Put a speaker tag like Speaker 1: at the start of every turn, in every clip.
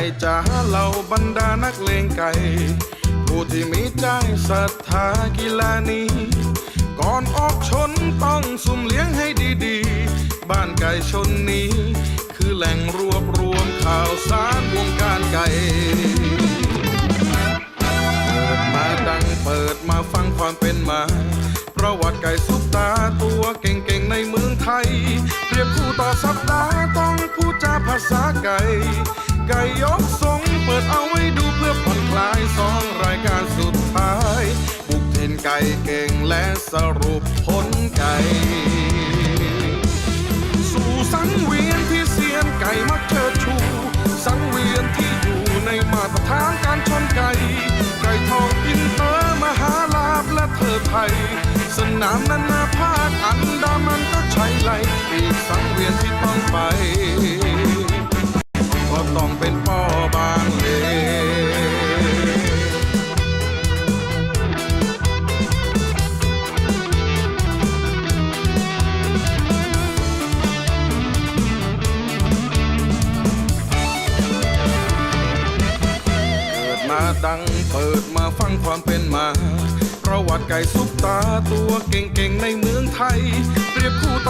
Speaker 1: ไก่จ๋าเหล่าบรรดานักเลงไก่ ผู้ที่มีใจศรัทธากีฬานี้ ก่อนออกชนต้องสุ่มเลี้ยงให้ดีๆ บ้านไก่ชนนี้ คือแหล่งรวบรวมข่าวสารวงการไก่เปิดมาดังเปิดมาฟังความเป็นมาประวัติไก่ซุปตาตัวเก่งๆในเมืองไทยเปรียบคู่ต่อสัปดาห์ต้องพูดจาภาษาไก่ ไก่ยกทรงเปิดเอาไว้ดูเพื่อผ่อนคลายสองรายการสุดท้ายบุกเทนไก่เก่งและสรุปผลไก่สู่สังเวียนที่เซียนไก่มักเชิดชู สังเวียนที่อยู่ในมาตรฐานการชนไก่ไก่ทองอินเตอร์มหาลาบและเธอไทยสนามนานาภาคอันดามันก็ใช้ไหลอีกสังเวียนที่ต้องไป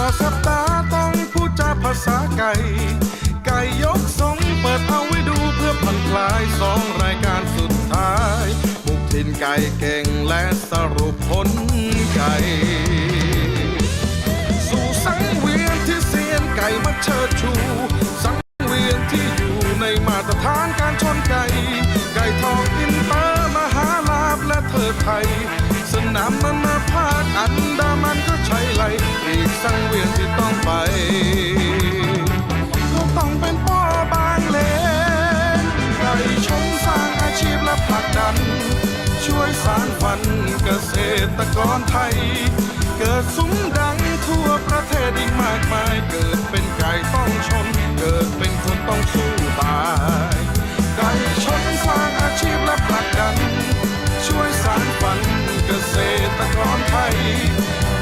Speaker 1: รียบคู่ต่อสัปดาห์ต้องพูดจาภาษาไก่ ไก่ยกทรงเปิดเอาไว้ดูเพื่อผ่อนคลายสองรายการสุดท้ายบุกถิ่นไก่เก่งและสรุปผลไก่ สู่สังเวียนที่เซียนไก่มาเชิดชู สังเวียนที่อยู่ในมาตรฐานการชนไก่ ไก่ทองอินเตอร์มหาลาบและเธอไทย สนามนาานฝันเกษตรกรไทย เกิดซุ้มดังทั่วประเทศอีกมากมาย เกิดเป็นไก่ต้องชน เกิดเป็นคนต้องสู้ตาย ไก่ชนสร้างอาชีพและผลักดัน ช่วยสานฝันเกษตรกรไทย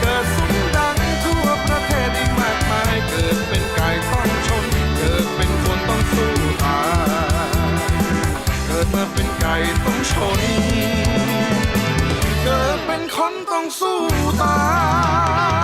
Speaker 1: เกิดซุ้มดังทั่วประเทศอีกมากมาย เกิดเป็นไก่ต้องชน เกิดเป็นคนต้องสู้ตาย เกิดมาเป็นไก่ต้องชน คน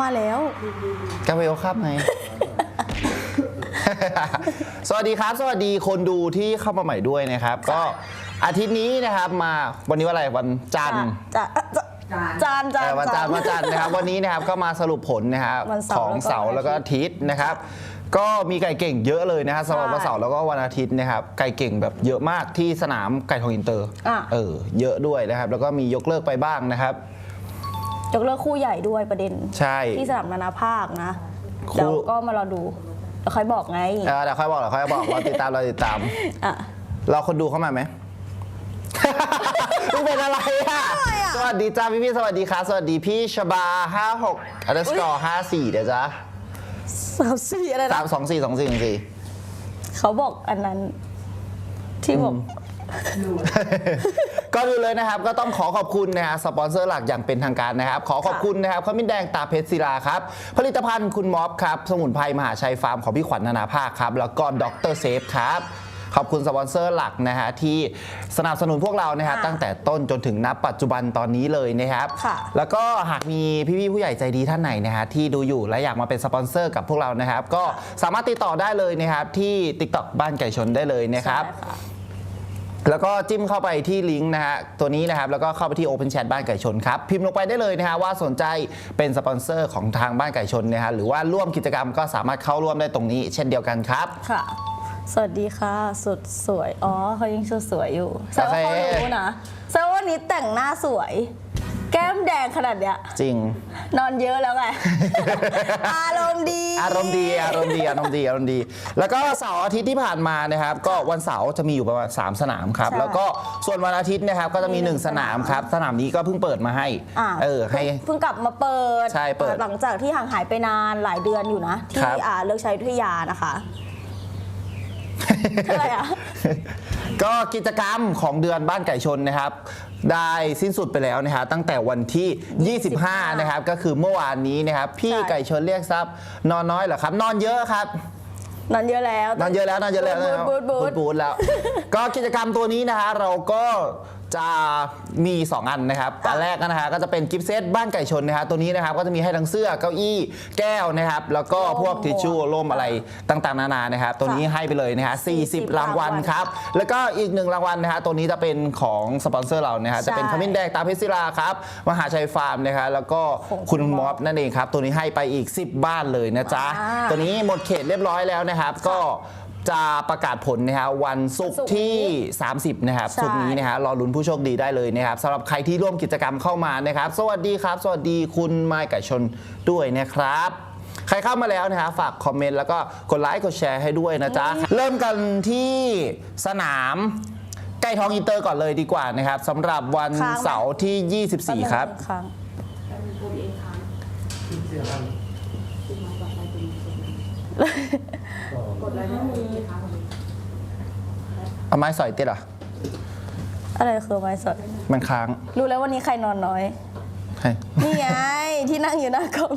Speaker 2: มาแล้ว
Speaker 3: กาเวลครับไง สวัสดีครับ สวัสดีคนดูที่เข้ามาใหม่ด้วยนะครับ ก็อาทิตย์นี้นะครับมาวันนี้วันอะไรวันจันทร์
Speaker 2: จะจะจานจา
Speaker 3: เอนอวันจันทร์วันจันทร์นะครับวันนี้นะครับก็มาสรุปผลนะครับ
Speaker 2: วันเสาร์
Speaker 3: ของเสาร์
Speaker 2: แล้
Speaker 3: แล้ว
Speaker 2: วก็
Speaker 3: ก็อาทิตย์นะครับ ก็มีไก่เก่งเยอะเลยนะครับสำหรับวันเสาร์แล้วก็วันอาทิตย์นะครับไก่เก่งแบบเยอะมากที่สนามไก่ทองอินเตอร์
Speaker 2: อะ
Speaker 3: เออเยอะด้วยนะครับ แล้วก็มียกเลิกไปบ้างนะครับ
Speaker 2: ยกเลิกคู่ใหญ่ด้วยประเด็น
Speaker 3: ใช่
Speaker 2: ที่สนามนานาภาคนะ
Speaker 3: คู่
Speaker 2: เดี๋ยวก็มารอดูแล้วค่อยบอกไง
Speaker 3: เออเดี๋ยวค่อยบอกเดี๋ยวค่อยบอกเราติดตามเราติดตาม
Speaker 2: อะ
Speaker 3: เราคนดูเข้ามาไหมมึงเป็นอะไรอะสวัสดีจ้าพี่พี่ๆสวัสดีครับสวัสดีพี่ชบา56 underscore 54เดี๋ยวจ้า
Speaker 2: สามสี่อะไร
Speaker 3: สา
Speaker 2: นะ
Speaker 3: มสองสี่สองสี่สองสี่
Speaker 2: เขาบอกอันนั้นที่บอก
Speaker 3: ก็ดูเลยนะครับก็ต้องขอขอบคุณนะฮะสปอนเซอร์หลักอย่างเป็นทางการนะครับ ขอขอบคุณนะครับขมิ้นแดงตาเพชรศิลาครับ ผลิตภัณฑ์คุณม็อบครับ สมุนไพรมหาชัยฟาร์มของพี่ขวัญนานาภาคครับ แล้วก็ดรเซฟครับขอบคุณสปอนเซอร์หลักนะฮะที่สนับสนุนพวกเรานะฮะ
Speaker 2: ค่ะ
Speaker 3: ตั้งแต่ต้นจนถึงนับปัจจุบันตอนนี้เลยนะครับ
Speaker 2: ค่ะ
Speaker 3: แล้วก็หากมีพี่ๆผู้ใหญ่ใจดีท่านไหนนะฮะที่ดูอยู่และอยากมาเป็นสปอนเซอร์กับพวกเรานะครับ ก็สามารถติดต่อได้เลยนะครับที่ TikTok บ้านไก่ชนได้เลยนะครับ
Speaker 2: ใช่ค่ะ
Speaker 3: แล้วก็จิ้มเข้าไปที่ลิงก์นะฮะตัวนี้นะครับแล้วก็เข้าไปที่ Open Chat บ้านไก่ชนครับพิมพ์ลงไปได้เลยนะฮะว่าสนใจเป็นสปอนเซอร์ของทางบ้านไก่ชนนะฮะหรือว่าร่วมกิจกรรมก็สามารถเข้าร่วมได้ตรงนี้ เช่นเดียวกันครับ
Speaker 2: ค่ะ สวัสดีค่ะ สุดสวย อ๋อเขายังชุดสวยอยู่แซวาเขารู้นะแซว่าวันนี้แต่งหน้าสวย แก้มแดงขนาดเนี้ย
Speaker 3: จริง
Speaker 2: นอนเยอะแล้วไง อารมณ์ดี
Speaker 3: อารมณ์ดีอารมณ์ดีอารมณ์ดีอารมณ์ดี แล้วก็เสาร์อาทิตย์ที่ผ่านมานะครับ ก็วันเสาร์จะมีอยู่ประมาณ3สนามครับ
Speaker 2: ใช่
Speaker 3: แล้วก็ส่วนวันอาทิตย์นะครับก็จะมี
Speaker 2: มีหนึ่ง
Speaker 3: 1สนามครับ สนามนี้ก็เพิ่งเปิดมาให้
Speaker 2: อ่า
Speaker 3: เออให้
Speaker 2: เพิ่งกลับมาเปิด
Speaker 3: ใช่เปิด
Speaker 2: หลังจากที่ห่างหายไปนานหลายเดือนอยู่นะ
Speaker 3: ครั
Speaker 2: ที่
Speaker 3: บ
Speaker 2: อ่าเลิกใช้วิทยานะคะ อะไรอะ
Speaker 3: ก็กิจกรรมของเดือนบ้านไก่ชนนะครับ ได้สิ้นสุดไปแล้วนะครับตั้งแต่วันที่ 25 นะครับ ก็คือเมื่อวานนี้นะครับพี่
Speaker 2: ใช่
Speaker 3: ไก่ชนเรียกทรัพย์นอนน้อยเหรอครับ นอนเยอะครับ
Speaker 2: นอนเยอะแล้ว
Speaker 3: นอนเยอะแล้วนอนเยอะแล้ว
Speaker 2: บูดบูดบูด
Speaker 3: บูดแล้ว ก็กิจกรรมตัวนี้นะฮะเราก็ จะมี 2 อันนะครับอันแรกนะฮะก็จะเป็นกิฟต์เซตบ้านไก่ชนนะฮะตัวนี้นะครับก็จะมีให้ทั้งเสื้อเก้าอี้แก้วนะครับ แล้วก็พวกทิชชู่ร่มอะไรต่างๆ นานานะครับ ตัวนี้ให้ไปเลยนะฮะ40 รางวัลครับ แล้วก็อีกหนึ่งรางวัลนะฮะตัวนี้จะเป็นของสปอนเซอร์เรานะฮะจะเป็นขมิ้นแดงตาเพชรศิลาครับมหาชัยฟาร์มนะฮะแล้วก็คุณมอบนั่นเองครับ ตัวนี้ให้ไปอีก 10 บ้านเลยนะจ๊ะ
Speaker 2: ว้าว
Speaker 3: ตัวนี้หมดเขตเรียบร้อยแล้วนะครับ ก็ จะประกาศผลนะฮะวันศุกร์
Speaker 2: ศุกร์
Speaker 3: ที่ 30 นะครับ
Speaker 2: ใช่
Speaker 3: ศุกร์นี้นะฮะรอลุ้นผู้โชคดีได้เลยนะครับสำหรับใครที่ร่วมกิจกรรมเข้ามานะครับ สวัสดีครับ สวัสดีคุณไมค์ไก่ชนด้วยนะครับ ใครเข้ามาแล้วนะฮะฝากคอมเมนต์แล้วก็กดไลค์กดแชร์ให้ด้วยนะจ๊ะ เริ่มกันที่สนามไก่ทองอินเตอร์ก่อนเลยดีกว่านะครับสำหรับวัน
Speaker 2: ค้างไหม
Speaker 3: เสาร์ที่ 24 ครับ
Speaker 2: ครั้ง
Speaker 3: เอาไม้สอยติดเหรอ
Speaker 2: อะไรคือไม้สด
Speaker 3: มันค้าง
Speaker 2: รู้แล้ววันนี้ใครนอนน้อย
Speaker 3: ให้
Speaker 2: นี่ไง ที่นั่งอยู่หน้ากล้อง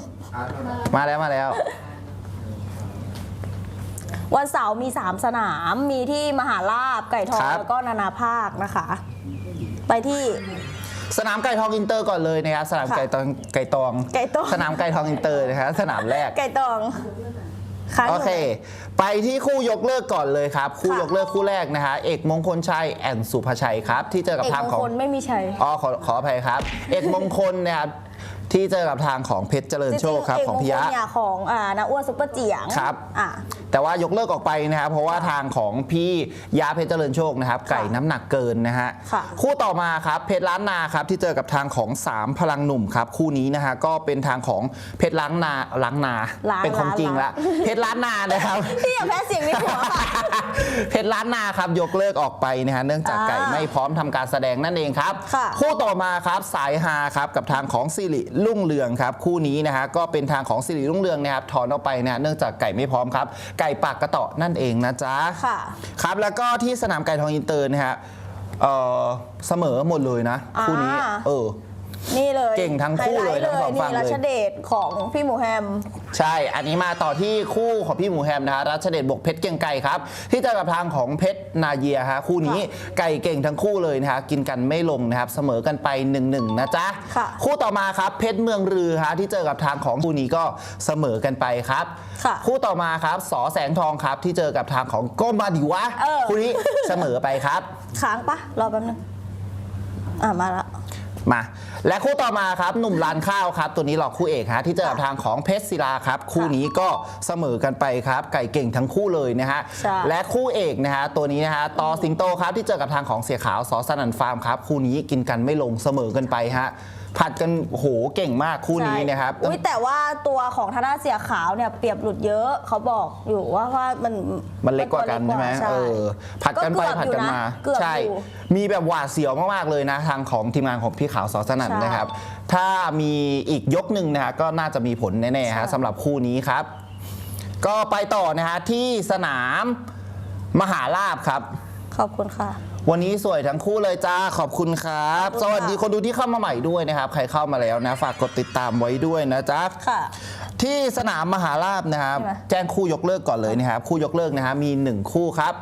Speaker 3: มาแล้วมาแล้ว
Speaker 2: วันเสาร์มี 3 สนาม มีที่มหาลาบไก่ทอง
Speaker 3: ครับ
Speaker 2: แล้วก็นานาภาคนะคะ ไปที่
Speaker 3: สนามไก่ทองอินเตอร์ก่อนเลยนะครับสนาม
Speaker 2: ค่ะ
Speaker 3: ไก่ตองไก่ตอง
Speaker 2: ไก่ตอง
Speaker 3: สนามไก่ทองอินเตอร์นะครับสนามแรก
Speaker 2: ไก่ตอง ค้าง
Speaker 3: โอเค ไปที่คู่ยกเลิกก่อนเลยครับ คู่
Speaker 2: ค่ะ
Speaker 3: ยกเลิกคู่แรกนะฮะเอกมงคลชัยแอนสุภชัยครับ ที่เจอกับ
Speaker 2: เอก
Speaker 3: ทาง
Speaker 2: มง
Speaker 3: ของ
Speaker 2: คลไม่มีชัย
Speaker 3: อ๋อขอขออภัยครับ เอกมงคลเนะครับที่เจอกับทางของเพชรเจริญโชคครับ
Speaker 2: จริๆ
Speaker 3: ของพิยะ
Speaker 2: เอกมงคลเนี่ยของอ่านาอ้วนซุปเปอร์เจียง
Speaker 3: ครับ
Speaker 2: อะ
Speaker 3: แต่ว่ายกเลิกออกไปนะครับเพราะว่าทางของพี่ยาเพชรเจริญโชคนะครับไก่น้ำหนักเกินนะฮะ
Speaker 2: ค่ะ
Speaker 3: คู่ต่อมาครับเพชรล้านนาครับที่เจอกับทางของ 3 พลังหนุ่มครับคู่นี้นะฮะก็เป็นทางของเพชรล้างนาล้างนา
Speaker 2: ล้าง
Speaker 3: เป็นของจริง
Speaker 2: ล้า
Speaker 3: ละ
Speaker 2: ง
Speaker 3: เพชรล้านนานะครับ
Speaker 2: พี่อย่าแพ้เสียงในหัวค่ะ
Speaker 3: เพชรล้านนาครับยกเลิกออกไปนะฮะเนื่องจาก
Speaker 2: อ่า
Speaker 3: ไก่ไม่พร้อมทำการแสดงนั่นเองครับ
Speaker 2: ค่ะ
Speaker 3: คู่ต่อมาครับสายฮาครับกับทางของสิริรุ่งเรืองครับคู่นี้นะฮะก็เป็นทางของสิริรุ่งเรืองนะครับถอนออกไปนะฮะเนื่องจากไก่ไม่พร้อมครับไก่ปากกระเตาะนั่นเองนะจ๊ะ
Speaker 2: ค่ะ
Speaker 3: ครับแล้วก็ที่สนามไก่ทองอินเตอร์นะฮะเอ่อเสมอหมดเลยนะคู่นี้
Speaker 2: อ่า
Speaker 3: เออ
Speaker 2: นี่เลย
Speaker 3: เก่งทั้งคู่เลย
Speaker 2: ไฮไท์
Speaker 3: ทั้งสองฝั่งเลย
Speaker 2: นี่รัชเดชของพี่หมูแฮม
Speaker 3: ใช่ อันนี้มาต่อที่คู่ของพี่หมูแฮมนะฮะรัชเดชบวกเพชรเก่งไก่ครับ ที่เจอกับทางของเพชรนาเยียฮะคู่นี้ไก่เก่งทั้งคู่เลยนะฮะกินกันไม่ลงนะครับเสมอกันไป1นหนึ่งนะจ๊ะ
Speaker 2: ค่ะ
Speaker 3: คู่ต่อมาครับเพชรเมืองรือฮะที่เจอกับทางของคู่นี้ก็เสมอกันไปครับ
Speaker 2: ค่ะ
Speaker 3: คู่ต่อมาครับสอแสงทองครับ ที่เจอกับทางของก้มมาดิวะ
Speaker 2: เออ
Speaker 3: คู่นี้เสมอไปครับ
Speaker 2: ค้างปะรอแป๊บนึง อะ มาแล้ว
Speaker 3: มา และคู่ต่อมาครับหนุ่มลานข้าวครับ ตัวนี้หลอกคู่เอกฮะที่เจอกับทางของเพชรศิลาครับ คู่นี้ก็เสมอกันไปครับ ไก่เก่งทั้งคู่เลยนะฮะ
Speaker 2: ใช่
Speaker 3: และคู่เอกนะฮะตัวนี้นะฮะตอสิงโตครับที่เจอกับทางของเสียขาวสอสนันฟาร์มครับ คู่นี้กินกันไม่ลงเสมอกันไปฮะผัดกันโหเก่งมากคู่นี้นะครับ
Speaker 2: ใช่อุ้ยแต่ว่าตัวของธนาเสียขาวเนี่ยเปรียบหลุดเยอะเขาบอกอยู่ว่าว่ามัน
Speaker 3: มันเล็กกว่ากันใช่ไหมเออผัดกันไป
Speaker 2: เกือบ
Speaker 3: ผัด
Speaker 2: อยู่
Speaker 3: กันมา
Speaker 2: เกือบ
Speaker 3: ใช่
Speaker 2: อยู่
Speaker 3: มีแบบหวาดเสียวมาก ๆ เลยนะ ทางของทีมงานของพี่ขาวสอสนัน
Speaker 2: ใช่
Speaker 3: นะครับ ถ้ามีอีกยกหนึ่งนะฮะก็น่าจะมีผลแน่ๆฮะ
Speaker 2: ใช่
Speaker 3: สำหรับคู่นี้ครับ ก็ไปต่อนะฮะที่สนามมหาลาบครับ
Speaker 2: ขอบคุณค่ะ
Speaker 3: วันนี้สวยทั้งคู่เลยจ้าขอบคุณครับ
Speaker 2: ขอบคุณ
Speaker 3: สวัสดี
Speaker 2: ค่ะ
Speaker 3: คนดูที่เข้ามาใหม่ด้วยนะครับ ใครเข้ามาแล้วนะฝากกดติดตามไว้ด้วยนะจ๊ะ
Speaker 2: ค่ะ
Speaker 3: ที่สนามมหาลาบนะครับ
Speaker 2: ใช่ไหม
Speaker 3: แจ้งคู่ยกเลิกก่อนเลยนะครับ คู่ยกเลิกนะฮะมี 1 คู่ครับ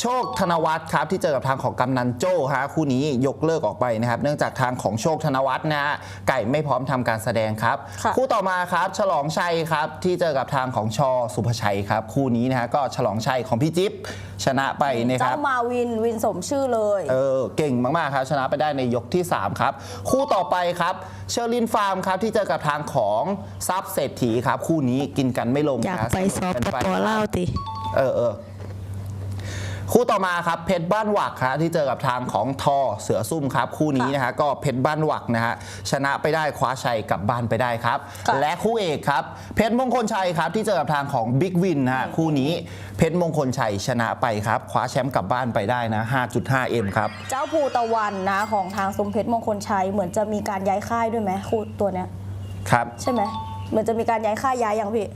Speaker 3: โชคธนวัฒน์ครับที่เจอกับทางของกำนันโจ้ฮะคู่นี้ยกเลิกออกไปนะครับ เนื่องจากทางของโชคธนวัฒน์นะฮะไก่ไม่พร้อมทำการแสดงครับ
Speaker 2: ค่ะ
Speaker 3: คู่ต่อมาครับ ฉลองชัยครับที่เจอกับทางของชอสุภชัยครับ คู่นี้นะฮะก็ฉลองชัยของพี่จิ๊บชนะไปนะค
Speaker 2: เจ้า
Speaker 3: รับ
Speaker 2: มาวินวินสมชื่อเลย
Speaker 3: เออเก่งมากๆครับ ชนะไปได้ในยกที่ 3 ครับ คู่ต่อไปครับเชอร์ลินฟาร์มครับที่เจอกับทางของซับเศรษฐีครับ คู่นี้กินกันไม่ลง
Speaker 4: อยาก
Speaker 3: นะ
Speaker 4: ไปซอฟ
Speaker 3: เสม
Speaker 4: ต์
Speaker 3: กัน
Speaker 4: ปอเล่าติ
Speaker 3: เออเออ คู่ต่อมาครับเพชรบ้านหวักครับที่เจอกับทางของทอเสือซุ่มครับ คู่นี้นะฮะก็เพชรบ้านหวักนะฮะชนะไปได้คว้าชัยกลับบ้านไปได้ครับ
Speaker 2: ค่ะ
Speaker 3: และคู่เอกครับเพชรมงคลชัยครับที่เจอกับทางของบิ๊กวินนะฮะคู่นี้เพชรมงคลชัยชนะไปครับคว้าแชมป์กลับบ้านไปได้นะ 5.5 M ครับ
Speaker 2: เจ้าภูตะวันนะของทางสมเพชรมงคลชัยเหมือนจะมีการย้ายค่ายด้วยไหมคู่ตัวเนี้ย
Speaker 3: ครับ
Speaker 2: ใช่ไหมเหมือนจะมีการย้ายค่ายย้ายยังพี่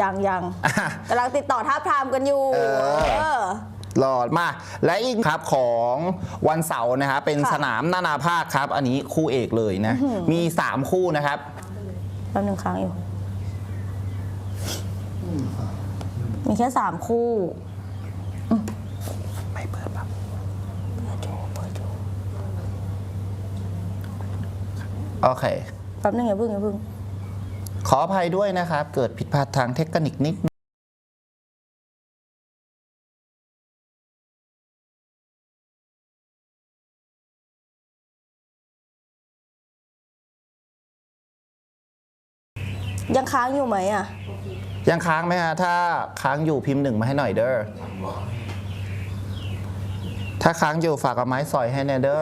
Speaker 2: ยังยัง
Speaker 3: อะ
Speaker 2: กำลังติดต่อท้าบทามกันอยู่
Speaker 3: เออ
Speaker 2: เออ
Speaker 3: หลอดมา และอีกครับของวันเสาร์นะฮะเป็น
Speaker 2: ค่ะ
Speaker 3: สนามนานาภาคครับ อันนี้คู่เอกเลยนะ มี 3 คู่นะครับ
Speaker 2: แป๊บหนึ่งครั้งอยู่ มีแค่สามคู่
Speaker 3: ไม่เปิดแบบ
Speaker 2: เปิดดูเปิดดู
Speaker 3: โอเค
Speaker 2: แป๊บหนึงอย่าเพิ่งอย่าเพิ่ง
Speaker 3: ขออภัยด้วยนะครับ เกิดผิดพลาดทางเทคนิคนิด
Speaker 2: ยังค้างอยู่ไหมอะ
Speaker 3: ยังค้างไหมฮะ ถ้าค้างอยู่พิมพ์หนึ่งมาให้หน่อยเด้อ ถ้าค้างอยู่ฝากเอาไม้สอยให้แน่เด้อ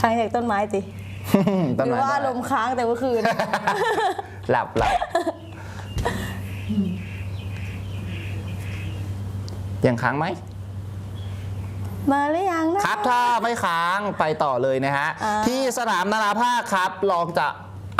Speaker 2: ค้างจากต้นไม้สิ
Speaker 3: ต้น
Speaker 2: หรือ
Speaker 3: ไม้
Speaker 2: ว่า
Speaker 3: ได้
Speaker 2: ลมณ์ค้างแต่เมื่อคืน
Speaker 3: หลับหลับยังค้างไหม
Speaker 2: มาหรือยังนะ ครับ
Speaker 3: ถ้าไม่ค้างไปต่อเลยนะฮะ
Speaker 2: อ่า
Speaker 3: ที่สนามนานาภาคครับ ลองจะ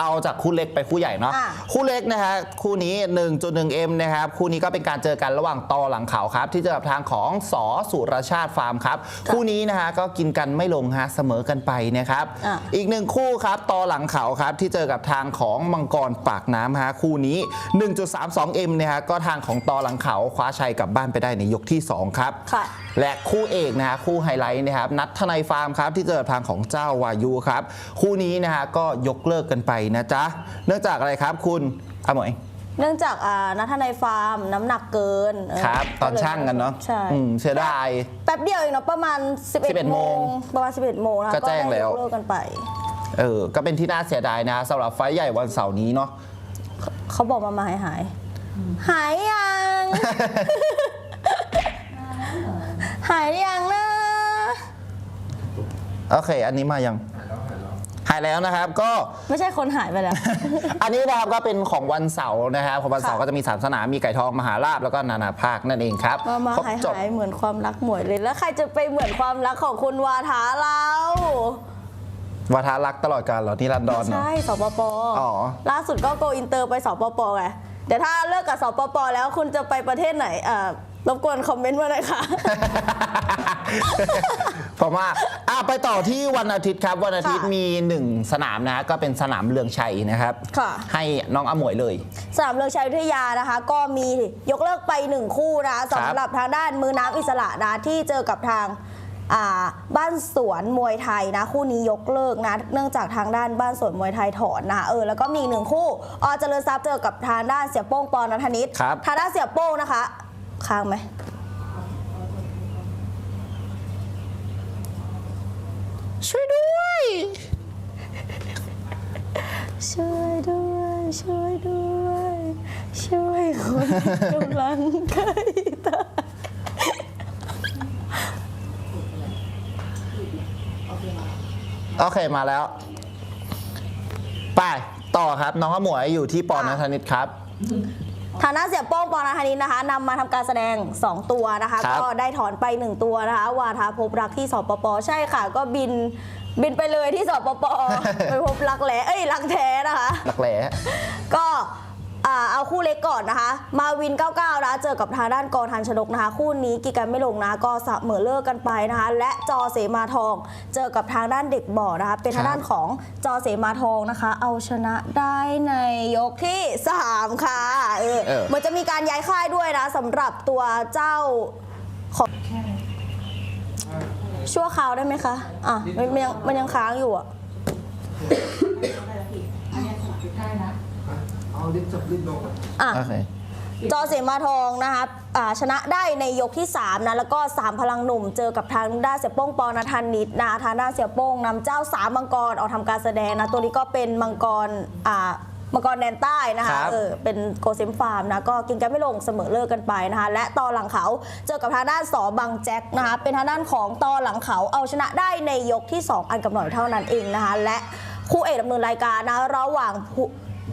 Speaker 3: เอาจากคู่เล็กไปคู่ใหญ่เนาะ
Speaker 2: อะ
Speaker 3: คู่เล็กนะฮะคู่นี้ 1.1M นะครับ คู่นี้ก็เป็นการเจอกันระหว่างตอหลังเขาครับ ที่เจอกับทางของสอสุรชาติฟาร์มครับ คู่นี้นะฮะก็กินกันไม่ลงฮะเสมอกันไปนะครับ
Speaker 2: อะ
Speaker 3: อีกหนึ่งคู่ครับตอหลังเขาครับ ที่เจอกับทางของมังกรปากน้ำฮะคู่นี้ 1.32M นะฮะก็ทางของตอหลังเขาคว้าชัยกลับบ้านไปได้ในยกที่2ครับ
Speaker 2: ค่ะ
Speaker 3: และคู่เอกนะฮะคู่ไฮไลท์นะครับนัดทนายฟาร์มครับที่เจอกับทางของเจ้าวายุครับคู่นี้นะฮะก็ยกเลิกกันไปนะจ๊ะเนื่องจากอะไรครับคุณอาหมวย
Speaker 2: เนื่องจากอ่านัทนายฟาร์มน้ำหนักเกินเค
Speaker 3: รับ ตอนช่างกันเนาะ
Speaker 2: ใช่
Speaker 3: อืมเสียดาย
Speaker 2: แป๊บเดียวเองเนาะประมาณ 11
Speaker 3: 11
Speaker 2: โม
Speaker 3: โม
Speaker 2: ง
Speaker 3: ง
Speaker 2: ประมาณ 11 โมงนะ
Speaker 3: ก็แจ้งแล้ว
Speaker 2: ได้ยกเลิกกันไป
Speaker 3: เออก็เป็นที่น่าเสียดายนะสำหรับไฟท์ใหญ่วันเสาร์นี้เนาะ
Speaker 2: เขาบอกมามาหายหาย หายยัง หายยังนะ
Speaker 3: โอเค อันนี้มายัง หายแล้วนะครับ ก็
Speaker 2: ไม่ใช่คนหายไปแล้ว
Speaker 3: อันนี้นะครับก็เป็นของวันเสาร์นะครับ ของวันเสาร์
Speaker 2: ค่ะ
Speaker 3: ก็จะมีสามสนาม มีไก่ทองมหาราบแล้วก็นานาภาคนั่นเองครับ
Speaker 2: มามา
Speaker 3: ครบ
Speaker 2: หาย
Speaker 3: จบ
Speaker 2: หายเหมือนความรักหมวยเลย แล้วใครจะไปเหมือนความรักของคุณวาทาเรา
Speaker 3: วาทารักตลอดกาลเหรอที่รันดอนเหรอ
Speaker 2: ใช่สปป
Speaker 3: อ๋อ
Speaker 2: ล่าสุดก็โกอินเตอร์ไปสปปไงเดี๋ยวถ้าเลิกกับสปปแล้วคุณจะไปประเทศไหนเอ่อ รบกวนคอมเมนต์มาหน่อยค่ะ
Speaker 3: ผมว่าอะไปต่อที่วันอาทิตย์ครับ วันอาทิตย์
Speaker 2: ค่ะ
Speaker 3: มีหนึ่งสนามนะฮะก็เป็นสนามเลืองชัยนะครับ
Speaker 2: ค่ะ
Speaker 3: ให้น้องอมวยเลย
Speaker 2: สนามเลืองชัยวิทยานะคะ ก็มียกเลิกไปหนึ่งคู่นะคะสำหรับทางด้านมือน้ำอิสระนะที่เจอกับทางอ่าบ้านสวนมวยไทยนะ คู่นี้ยกเลิกนะเนื่องจากทางด้านบ้านสวนมวยไทยถอนนะเออแล้วก็มีอีกหนึ่งคู่อเจริญทรัพย์เจอกับทางด้านเสียโป้งปอนัทนิต
Speaker 3: ครับ
Speaker 2: ทางด้านเสียโป้งนะคะ ค้างไหมช่วยด้วย ช่วยด้วย ช่วยด้วย ช่วยคนกำลังใกล้ตาย
Speaker 3: โอเคมาแล้ว ไป ต่อครับ น้องอมวยอยู่ที่ปอนนัทนิตครับ
Speaker 2: ฐานะเสียโป้งปอนาธานินนะคะนำมาทำการแสดง 2 ตัวนะคะ
Speaker 3: ครับ
Speaker 2: ก็ได้ถอนไป 1 ตัวนะคะ วาทาพบรักที่สปปใช่ค่ะ ก็บินบินไปเลยที่สปป ไปพบรักแหละเอ้ยรักแท้นะคะ
Speaker 3: หลักแหล่
Speaker 2: ก็อ่า เอาคู่เล็กก่อนนะคะ มาวิน 99นะเจอกับทางด้านกรทันชนกนะคะ คู่นี้กีกันไม่ลงนะก็เสมอเลิกกันไปนะคะ และจอเสมาทอง เจอกับทางด้านเด็กบ่อนะคะ เป็นทางด้านของจอเสมาทองนะคะ เอาชนะได้ในยกที่3ค่ะเออ
Speaker 3: เออ
Speaker 2: เหมือนจะมีการย้ายค่ายด้วยนะสำหรับตัวเจ้าของชั่วคราวได้ไหมคะอะมันมันยังมันยังค้างอยู่อะ อะ
Speaker 3: โอเค
Speaker 2: จอเสมาทองนะคะอ่าชนะได้ในยกที่ 3 นะ แล้วก็ 3 พลังหนุ่ม เจอกับทางด้านเสียโป้งปอนาทันนิดนะทางด้านเสียโป้งนำเจ้าสามมังกรออกทำการแสดงนะ ตัวนี้ก็เป็นมังกรอ่ามังกรแดนใต้นะ
Speaker 3: ครั
Speaker 2: คะ
Speaker 3: บ
Speaker 2: เออ เป็นโกเซมฟาร์มนะ ก็กินกันไม่ลงเสมอเลิกกันไปนะคะ และตอหลังเขาเจอกับทางด้านสอบังแจ็คนะคะ เป็นทางด้านของตอหลังเขาเอาชนะได้ในยกที่ 2 อันกับหน่อยเท่านั้นเองนะคะ และคู่เอกดำเนินรายการนะระหว่างผู้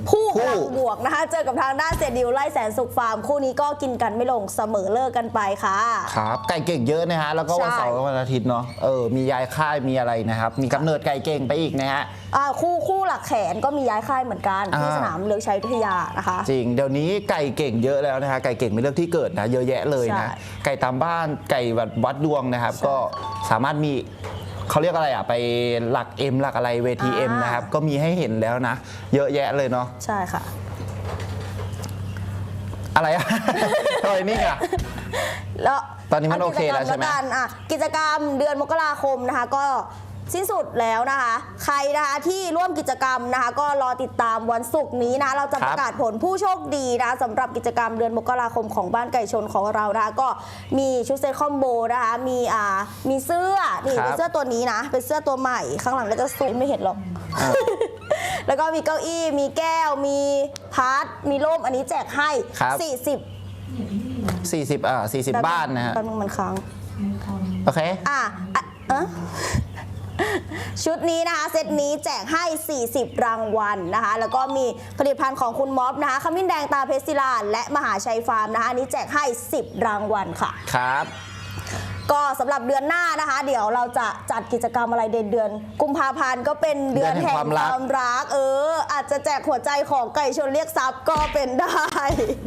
Speaker 2: ผู้พลังบวกนะคะ เจอกับทางด้านเซดิวไล่แสนสุขฟาร์ม คู่นี้ก็กินกันไม่ลงเสมอเลิกกันไปค่ะ
Speaker 3: ครับไก่เก่งเยอะนะฮะแล้วก็วัน
Speaker 2: ใช่
Speaker 3: เสาร์และวันอาทิตย์เนาะเออมียายค่ายมีอะไรนะครับ มีกำเนิดไก่เก่งไปอีกนะฮะ
Speaker 2: อ่าคู่คู่หลักแขนก็มีย้ายค่ายเหมือนกัน ที่
Speaker 3: อ่า
Speaker 2: สนามเลือกชัยวิทยานะคะ
Speaker 3: จริงเดี๋ยวนี้ไก่เก่งเยอะแล้วนะฮะไก่เก่งเป็นเรื่องที่เกิดนะเยอะแยะเลยนะ
Speaker 2: ใช่
Speaker 3: ไก่ตามบ้านไก่วัดวัดดวงนะครับ ก็สามารถมี เขาเรียกอะไรอะไปหลัก M หลักอะไรเวที M นะครับ ก็มีให้เห็นแล้วนะ เยอะแยะเลยเนาะ
Speaker 2: ใช่ค่ะ
Speaker 3: อะไรอะทำไมนิ่งอะ
Speaker 2: แล้ว
Speaker 3: ตอนนี้มันโอเคแล้วใช่ไหม
Speaker 2: กิจกรรกันอะกิจกรรมเดือนมกราคมนะคะ ก็ สิ้นสุดแล้วนะคะ ใครนะคะที่ร่วมกิจกรรมนะคะ ก็รอติดตามวันศุกร์นี้นะเราจะ
Speaker 3: ครั
Speaker 2: ป
Speaker 3: บ
Speaker 2: ระกาศผลผู้โชคดีนะสำหรับกิจกรรมเดือนมกราคมของบ้านไก่ชนของเรานะคะก็มีชุดเซตคอมโบนะคะมีอ่ามีเสื้อนี่
Speaker 3: ครับ
Speaker 2: เป็นเสื้อตัวนี้นะ เป็นเสื้อตัวใหม่ข้างหลังก็จะสวยไม่เห็นหรอก
Speaker 3: อ่า
Speaker 2: แล้วก็มีเก้าอี้มีแก้วมีพัดมีร่มอันนี้แจกให้
Speaker 3: ครับ
Speaker 2: 40
Speaker 3: 40 อ่า40 บ้านนะฮะ
Speaker 2: แป๊บนึงมันค้าง
Speaker 3: โอเค
Speaker 2: อะอะเอ๊ะ ชุดนี้นะคะ เซตนี้แจกให้ 40 รางวัลนะคะ แล้วก็มีผลิตภัณฑ์ของคุณม็อบนะคะขมิ้นแดงตาเพชรศิลาและมหาชัยฟาร์มนะคะอันนี้แจกให้ 10 รางวัลค่ะ
Speaker 3: ครับ
Speaker 2: ก็สำหรับเดือนหน้านะคะ เดี๋ยวเราจะจัดกิจกรรมอะไรเดือนเดือน กุมภาพันธ์ก็เป็นเดือน
Speaker 3: เดือนแห่
Speaker 2: แห่
Speaker 3: ง
Speaker 2: ง
Speaker 3: ความรัก
Speaker 2: ความรัก เออ อาจจะแจกหัวใจของไก่ชนเรียกทรัพย์ก็เป็นได้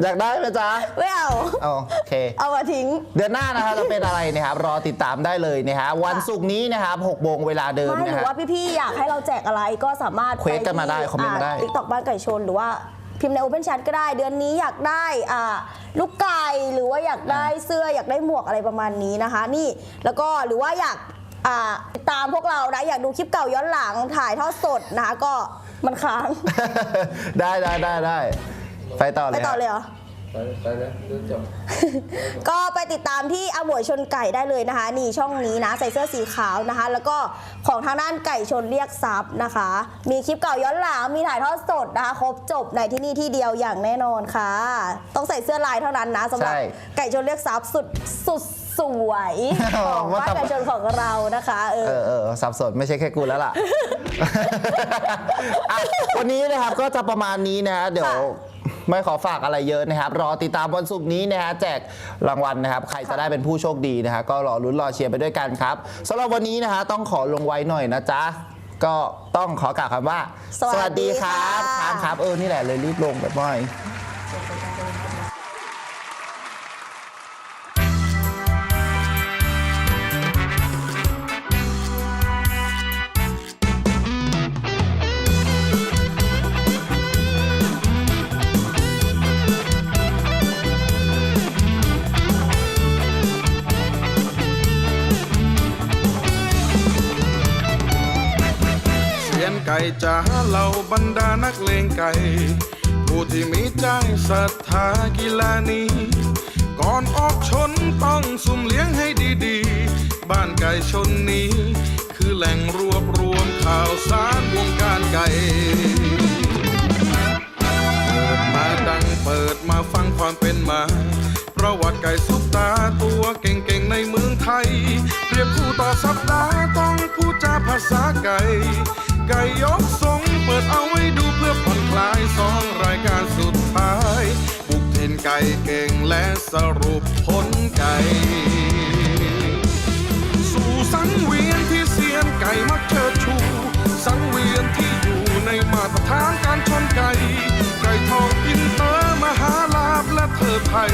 Speaker 3: อยากได้ไหมจ๊ะ
Speaker 2: ไม่เอา
Speaker 3: เอาโอเค
Speaker 2: เอามาทิ้ง
Speaker 3: เดือนหน้านะครับจะเป็นอะไรนะครับรอติดตามได้เลยนะฮะวันศุกร์นี้นะครับ6โมงเวลาเดิม
Speaker 2: ไม่ห
Speaker 3: นะ
Speaker 2: รือ
Speaker 3: ฮะ
Speaker 2: ว่าพี่ๆอยากให้เราแจกอะไรก็สามารถ
Speaker 3: เควสกันมาได้คอมเมนต์มาได้
Speaker 2: ติ๊กตอกบ้านไก่ชนหรือว่า พิมพ์ใน Open Chat ก็ได้ เดือนนี้อยากได้อ่าลูกไก่หรือว่าอยากได้เสื้ออยากได้หมวกอะไรประมาณนี้นะคะ นี่แล้วก็หรือว่าอยากอ่าติดตามพวกเรานะอยากดูคลิปเก่าย้อนหลังถ่ายทอดสดนะคะก็มันค้าง
Speaker 3: ได้ได้ได้ได้ไปต่อเล
Speaker 2: ไป
Speaker 3: ย
Speaker 2: ต่อ
Speaker 3: ฮะ
Speaker 2: เลยเหรอ
Speaker 4: ไปไปเลยดูจบ
Speaker 2: ก็ไปติดตามที่อมวยชนไก่ได้เลยนะคะ นี่ช่องนี้นะใส่เสื้อสีขาวนะคะ แล้วก็ของทางด้านไก่ชนเรียกทรัพย์นะคะ มีคลิปเก่าย้อนหลังมีถ่ายทอดสดนะคะ ครบจบในที่นี่ที่เดียวอย่างแน่นอนค่ะ ต้องใส่เสื้อลายเท่านั้นนะสำหรับ
Speaker 3: ใช่
Speaker 2: ไก่ชนเรียกทรัพย์สุดสุดสวยของ
Speaker 3: ว่า
Speaker 2: บ้าน
Speaker 3: แต่
Speaker 2: ไก่ชนของเรานะคะเอ
Speaker 3: เอ
Speaker 2: อ
Speaker 3: อเออสับสนไม่ใช่แค่กูแล้วล่ะ อะวันนี้นะครับก็จะประมาณนี้นะฮะเดี๋ยว
Speaker 2: ค่ะ
Speaker 3: ไม่ขอฝากอะไรเยอะนะครับ รอติดตามวันศุกร์นี้นะฮะแจกรางวัลนะครับ ใครจะได้เป็นผู้โชคดีนะฮะก็รอลุ้นรอเชียร์ไปด้วยกันครับสำหรับวันนี้นะฮะต้องขอลงไว้หน่อยนะจ๊ะก็ต้องขอกล่าวคำว่า
Speaker 2: สวัสดี
Speaker 3: ครับ
Speaker 2: ค่ะ
Speaker 3: ครับครับเออนี่แหละเลยรีบลงแบบว่า
Speaker 1: เสียน ก่จ๋าเหล่าบรรดานักเลงไก่ ผู้ที่มีใจศรัทธากีฬานี้ ก่อนออกชนต้องสุ่มเลี้ยงให้ดีๆ บ้านไก่ชนนี้ คือแหล่งรวบรวมข่าวสารวงการไก่ เปิดมาดังเปิดมาฟังความเป็นมาประวัติไก่ซุปตาตัวเก่งๆในเมืองไทยเปรียบคู่ต่อสัปดาห์ต้องพูดจาภาษาไก่ ไก่ยกทรงเปิดเอาไว้ดูเพื่อผ่อนคลายสองรายการสุดท้ายบุกถิ่นไก่เก่งและสรุปผลไก่สู่สังเวียนที่เซียนไก่มักเชิดชู สังเวียนที่อยู่ในมาตรฐานการชนไก่ไก่ทองอินเตอร์มหาลาบและเธอไทย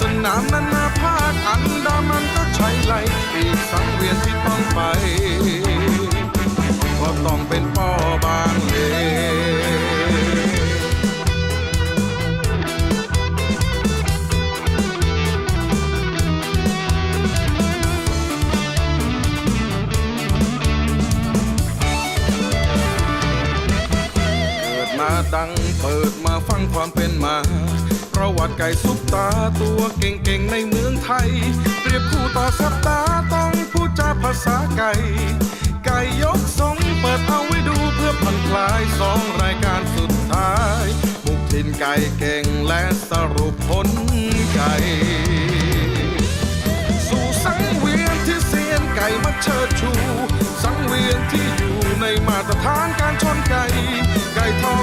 Speaker 1: สนามนานาภาคอันดามันก็ใช้ไหลอีกสังเวียนที่ต้องไป ต้องเป็นป้อบางเลเกิดมาดังเปิดมาฟังความเป็นมา ประวัติไก่ซุปตาตัวเก่งๆในเมืองไทยเปรียบคู่ต่อสัปดาห์ต้องพูดจาภาษาไก่ ไก่ยกทรง เปิดเอาไว้ดูเพื่อผ่อนคลายสองรายการสุดท้ายบุกถิ่นไก่เก่งและสรุปผลไก่สู่สังเวียนที่เซียนไก่มาเชิดชู สังเวียนที่อยู่ในมาตรฐานการชนไก่ไก่ทอง